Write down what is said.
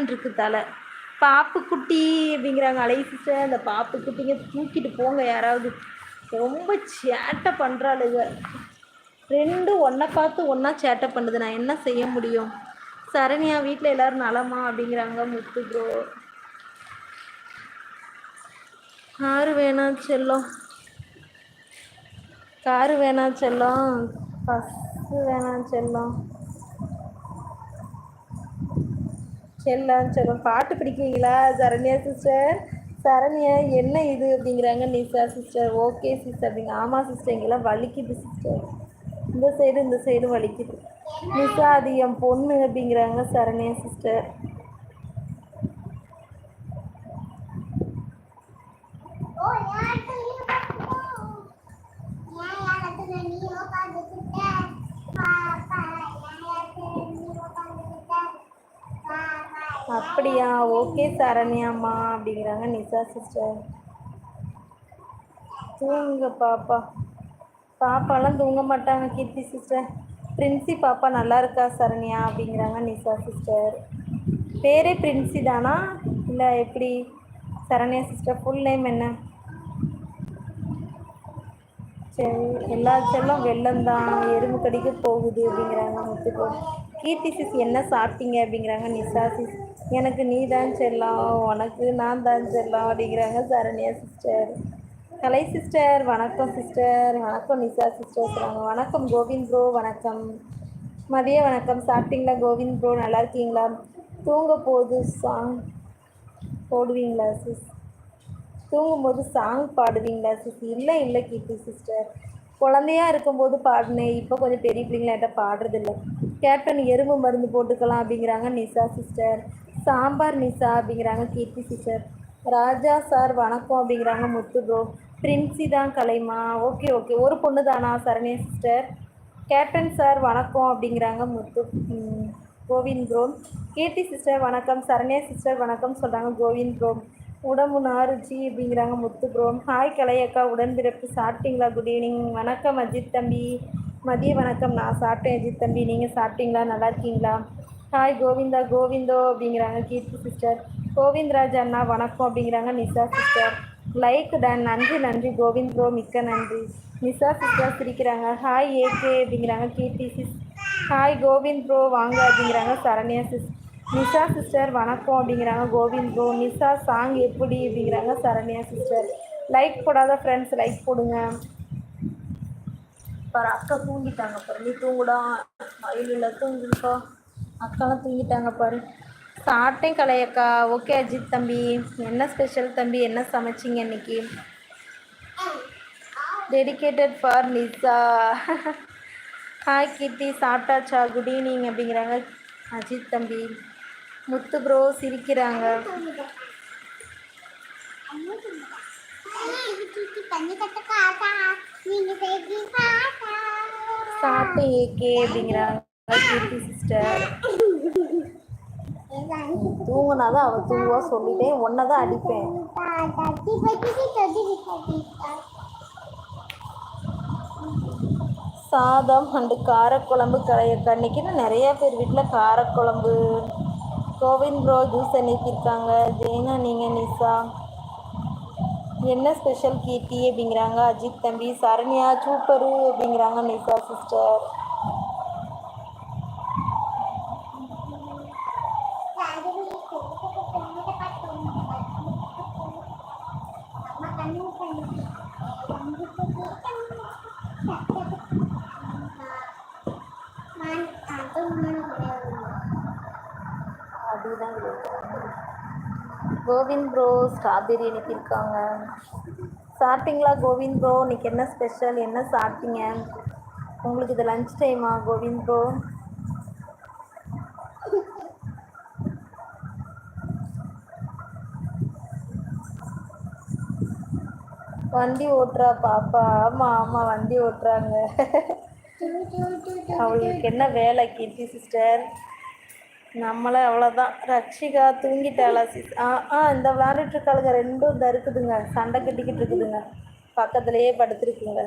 இருக்கு தலை. பாப்பு குட்டி அப்படிங்கிறாங்க. அலை சிஸ்டர் அந்த பாப்பு குட்டிங்க தூக்கிட்டு போங்க யாராவது. ரொம்ப சேட்டை பண்ணுறாளுங்க ரெண்டும் ஒன்றை பார்த்து ஒன்றா சேட்டை பண்ணுது. நான் என்ன செய்ய முடியும்? சரணியா வீட்டில் எல்லோரும் நலமா அப்படிங்கிறாங்க முத்து ப்ரோ காரு வேணாம் செல்லம். காரு வேணாம் செல்லம். பஸ்ஸு வேணாம் செல்லம். செல்லம் செல்லம் பாட்டு பிடிக்கிறீங்களா சரண்யா சிஸ்டர் சரண்யா என்ன இது அப்படிங்கிறாங்க நிசா சிஸ்டர் ஓகே சிஸ்டர் அப்படிங்க. ஆமாம் சிஸ்டர் எங்கெல்லாம் வலிக்குது சிஸ்டர் இந்த சைடு இந்த சைடு வலிக்குது. நிசா அது என் பொண்ணு அப்படிங்கிறாங்க சரண்யா சிஸ்டர் அப்படியா? ஓகே சரண்யாம்மா அப்படிங்கிறாங்க நிசா சிஸ்டர். தூங்க பாப்பா. பாப்பாலாம் தூங்க மாட்டாங்க கீர்த்தி சிஸ்டர். பிரின்சி பாப்பா நல்லா இருக்கா சரண்யா? அப்படிங்கிறாங்க நிசா சிஸ்டர். பேரே பிரின்சி தானா? இல்லை எப்படி? சரண்யா சிஸ்டர் ஃபுல் நேம் என்ன? சரி எல்லா செல்லும் வெள்ளம் தான் எறும்பு கடிக்க போகுது அப்படிங்கிறாங்க முத்துக்கோ கீர்த்தி சிஸ் என்ன சாப்பிட்டீங்க அப்படிங்கிறாங்க நிஷா சிஸ். எனக்கு நீ தான் செல்லாம் உனக்கு நான் தான் செல்லாம் அப்படிங்கிறாங்க சரண்யா சிஸ்டர். கலை சிஸ்டர் வணக்கம் சிஸ்டர். வணக்கம் நிஷா சிஸ்டர் சொல்கிறாங்க வணக்கம் கோவிந்த் ப்ரோ வணக்கம். மதிய வணக்கம். சாப்பிட்டீங்களா கோவிந்த் ப்ரோ? நல்லா இருக்கீங்களா? தூங்க போது சாங் போடுவீங்களா சிஸ்? தூங்கும்போது சாங் பாடுவீங்களா சிஸ்? இல்லை இல்லை கீர்த்தி சிஸ்டர். குழந்தையா இருக்கும்போது பாடினேன். இப்போ கொஞ்சம் பெரிய பிள்ளைங்களாட்ட பாடுறதில்ல. கேப்டன் எறும்பு மருந்து போட்டுக்கலாம் அப்படிங்கிறாங்க நிசா சிஸ்டர் சாம்பார் நிசா அப்படிங்கிறாங்க கீர்த்தி சிஸ்டர் ராஜா சார் வணக்கம் அப்படிங்கிறாங்க முத்து ப்ரோ பிரின்சி தான் கலைமா. ஓகே ஓகே ஒரு பொண்ணு தானா சரண்யா சிஸ்டர் கேப்டன் சார் வணக்கம் அப்படிங்கிறாங்க முத்து கோவிந்த் ப்ரோ கீர்த்தி சிஸ்டர் வணக்கம். சரண்யா சிஸ்டர் வணக்கம் சொல்கிறாங்க கோவிந்த் ப்ரோ உடம்பு நாருச்சி அப்படிங்கிறாங்க முத்து ப்ரோ ஹாய் கலையக்கா உடன்பிறப்பு சாப்பிட்டீங்களா? குட் ஈவினிங் வணக்கம் அஜித் தம்பி. மதிய வணக்கம். நான் சாப்பிட்டேன் அஜித் தம்பி. நீங்கள் சாப்பிட்டீங்களா? நல்லா இருக்கீங்களா? ஹாய் கோவிந்தா. கோவிந்தோ அப்படிங்கிறாங்க. கீர்த்தி சிஸ்டர் கோவிந்த்ராஜ் அண்ணா வணக்கம் அப்படிங்கிறாங்க. நிசா சிஸ்டர் லைக் டன் நன்றி நன்றி. கோவிந்த் ப்ரோ மிக்க நன்றி. நிசா சிஸ்டர் சிரிக்கிறாங்க. ஹாய் ஏகே அப்படிங்கிறாங்க. Keerthi sis hi Govind bro வாங்க அப்படிங்கிறாங்க. சரண்யா சிஸ் நிஷா சிஸ்டர் வணக்கம் அப்படிங்கிறாங்க. கோவிந்த் ப்ரோ நிஷா சாங் எப்படி அப்படிங்கிறாங்க. சரண்யா சிஸ்டர் லைக் போடாத ஃப்ரெண்ட்ஸ் லைக் போடுங்க. பாரு அக்கா தூங்கிட்டாங்க பாரு. நீ தூங்குடா. இல்லை தூங்குப்பா அக்காலாம் தூங்கிட்டாங்க பாரு. சாப்பிட்டேன் கலையக்கா. ஓகே அஜித் தம்பி. என்ன ஸ்பெஷல் தம்பி? என்ன சமைச்சிங்க இன்னைக்கு? Dedicated for Nisha hi Keerthi சாப்பிட்டாச்சா? குட் ஈவினிங் அப்படிங்கிறாங்க அஜித் தம்பி. முத்து ப்ரோ சிரிக்கிறாங்க. சாப்பிட்டேன் ஏகே அப்படிங்கிறாங்க. கீர்த்தி சிஸ்டர் தூங்கினாதான் அவள் தூங்குவா சொல்லிட்டேன் ஒன்றை தான் அடிப்பேன். சாதம் அண்டு காரக்குழம்பு கலைய கண்ணிக்கின்னு நிறைய பேர் வீட்டில் காரக்குழம்பு. கோவிந்த் ப்ரோ ஜூஸ் அனுப்பியிருக்காங்க ஜெயினா நீங்கள் நிசா என்ன ஸ்பெஷல் கீர்த்தி அப்படிங்கிறாங்க அஜித் தம்பி சரண்யா சூப்பரு அப்படிங்கிறாங்க நிசா சிஸ்டர் அதுதான் கோவிந்த் ப்ரோ ஸ்ட்ராபெரி அனுப்பியிருக்காங்க. சாப்பிட்டீங்களா கோவிந்த் ப்ரோ இன்னைக்கு என்ன ஸ்பெஷல் என்ன சாப்பிட்டீங்க? உங்களுக்கு இது லஞ்ச் டைமா கோவிந்த் ப்ரோ வண்டி ஓட்டுறா பாப்பா. ஆமாம் ஆமாம் வண்டி ஓட்டுறாங்க. அவங்களுக்கு என்ன வேலை கீர்த்தி சிஸ்டர் நம்மளே அவ்வளோதான் ரக்ஷிகா தூங்கிட்டாளா? சிஸ் ஆ ஆ இந்த விளாண்டுட்டு இருக்காளுங்க. ரெண்டும் இந்த இருக்குதுங்க. சண்டை கட்டிக்கிட்டு இருக்குதுங்க. பக்கத்துலேயே படுத்துருக்குங்க.